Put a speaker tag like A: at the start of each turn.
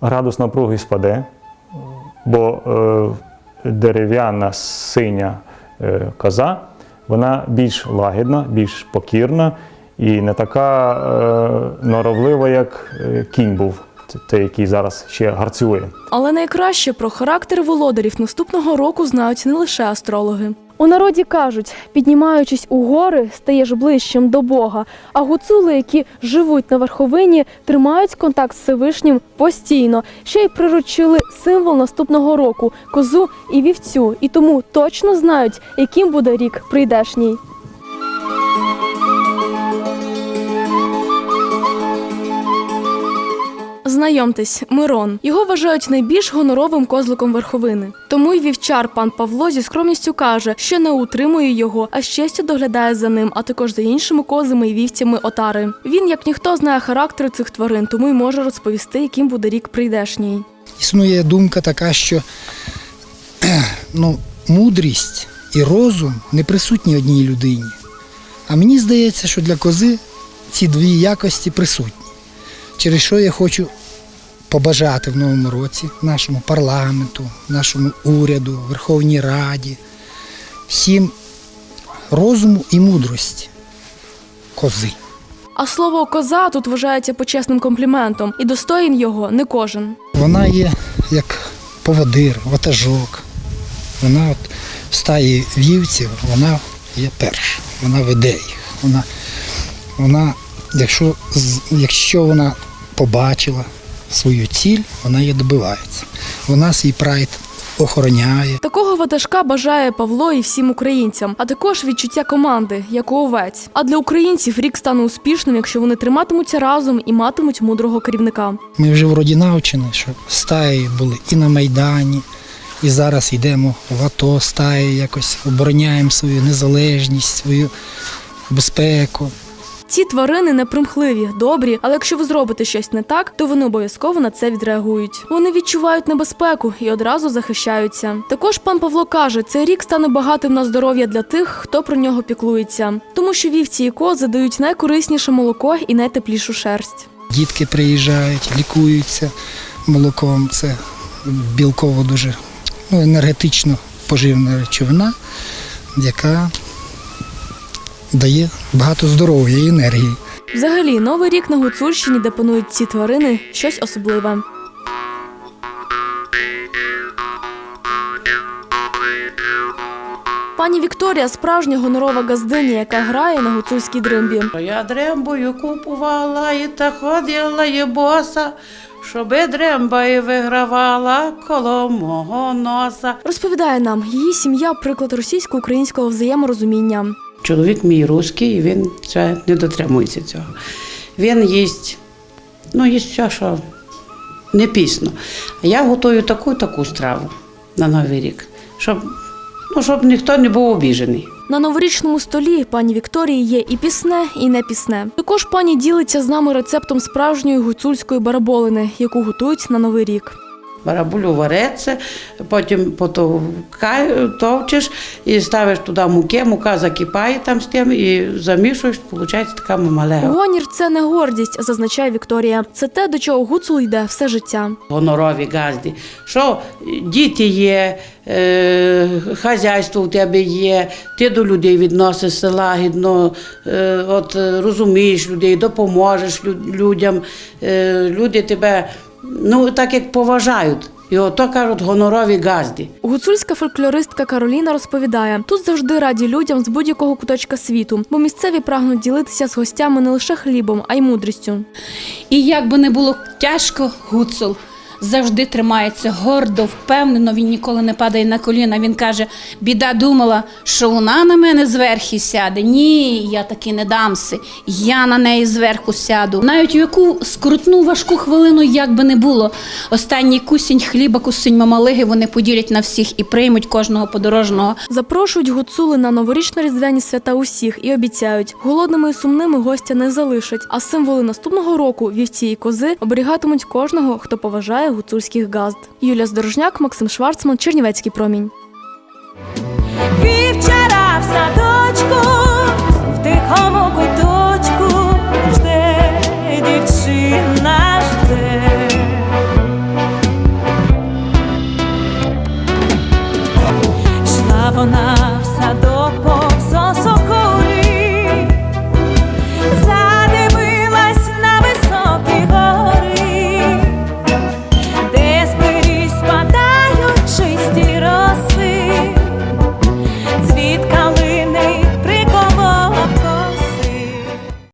A: градус напруги спаде, бо е, дерев'яна синя е, коза, вона більш лагідна, більш покірна і не така е, норовлива, як кінь був, той, який зараз ще гарцює.
B: Але найкраще про характер володарів наступного року знають не лише астрологи.
C: У народі кажуть, піднімаючись у гори, стаєш ближчим до Бога. А гуцули, які живуть на верховині, тримають контакт з Всевишнім постійно. Ще й приручили символ наступного року козу і вівцю, і тому точно знають, яким буде рік прийдешній.
B: Знайомтесь, Мирон. Його вважають найбільш гоноровим козликом верховини. Тому й вівчар пан Павло зі скромністю каже, що не утримує його, а честю доглядає за ним, а також за іншими козами і вівцями отари. Він, як ніхто, знає характери цих тварин, тому й може розповісти, яким буде рік прийдешній.
D: Існує думка така, що ну, мудрість і розум не присутні одній людині. А мені здається, що для кози ці дві якості присутні. Через що я хочу побажати в новому році нашому парламенту, нашому уряду, Верховній Раді, всім розуму і мудрості кози.
B: А слово коза тут вважається почесним компліментом, і достоїн його не кожен.
D: Вона є як поводир, ватажок. Вона от в стаї вівців, вона є перша, вона веде їх. Вона, вона якщо, якщо вона побачила свою ціль, вона її добивається. Вона свій прайд охороняє.
B: Такого ватажка бажає Павло і всім українцям, а також відчуття команди, як у овець. А для українців рік стане успішним, якщо вони триматимуться разом і матимуть мудрого керівника.
D: Ми вже вроді навчені, що стаї були і на Майдані, і зараз йдемо в АТО стаї, якось обороняємо свою незалежність, свою безпеку.
B: Ці тварини непримхливі, добрі, але якщо ви зробите щось не так, то вони обов'язково на це відреагують. Вони відчувають небезпеку і одразу захищаються. Також пан Павло каже, цей рік стане багатим на здоров'я для тих, хто про нього піклується, тому що вівці і кози дають найкорисніше молоко і найтеплішу шерсть.
D: Дітки приїжджають, лікуються молоком. Це білково дуже ну, енергетично поживна речовина, яка дає багато здоров'я і енергії.
B: Взагалі, новий рік на Гуцульщині, де панують ці тварини, щось особливе. Пані Вікторія справжня гонорова газдиня, яка грає на гуцульській дримбі.
E: Я дрембою купувала і та ходила і боса, щоби дремба і вигравала коло мого носа.
B: Розповідає нам, її сім'я приклад російсько-українського взаєморозуміння.
E: Чоловік мій русський, і він це не дотримується цього. Він їсть, ну, їсть все, що не пісно. А я готую таку таку страву на Новий рік, щоб, ну, щоб ніхто не був обіжений.
B: На новорічному столі пані Вікторії є і пісне, і не пісне. Також пані ділиться з нами рецептом справжньої гуцульської бараболини, яку готують на новий рік.
E: Барабулю вареться, потім товчиш і ставиш туди муки, мука закипає там з тим і замішуєш, виходить така мамалега.
B: Гонір це не гордість, зазначає Вікторія. Це те, до чого гуцул йде все життя.
E: Гонорові газді. Що діти є, е, хазяйство у тебе є, ти до людей відносишся лагідно, е, от, розумієш людей, допоможеш людям, е, люди тебе ну, так як поважають. І ото кажуть гонорові газді.
B: Гуцульська фольклористка Кароліна розповідає: тут завжди раді людям з будь-якого куточка світу, бо місцеві прагнуть ділитися з гостями не лише хлібом, а й мудрістю.
F: І як би не було тяжко, гуцул завжди тримається гордо, впевнено. Він ніколи не падає на коліна. Він каже: біда думала, що вона на мене зверху сяде. Ні, я таки не дамся. Я на неї зверху сяду. Навіть у яку скрутну важку хвилину, як би не було, останній кусінь хліба, кусінь мамалиги вони поділять на всіх і приймуть кожного подорожного.
B: Запрошують гуцули на новорічно-різдвяні свята усіх і обіцяють, голодними і сумними гостя не залишать. А символи наступного року вівці і кози оберігатимуть кожного, хто поважає вистачає гуцульських газд. Юлія Здорожняк, Максим Шварцман, Чернівецький промінь.
G: Вівчара в садочку, в тихому куточку жде дівчина жде. Йшла вона в садок.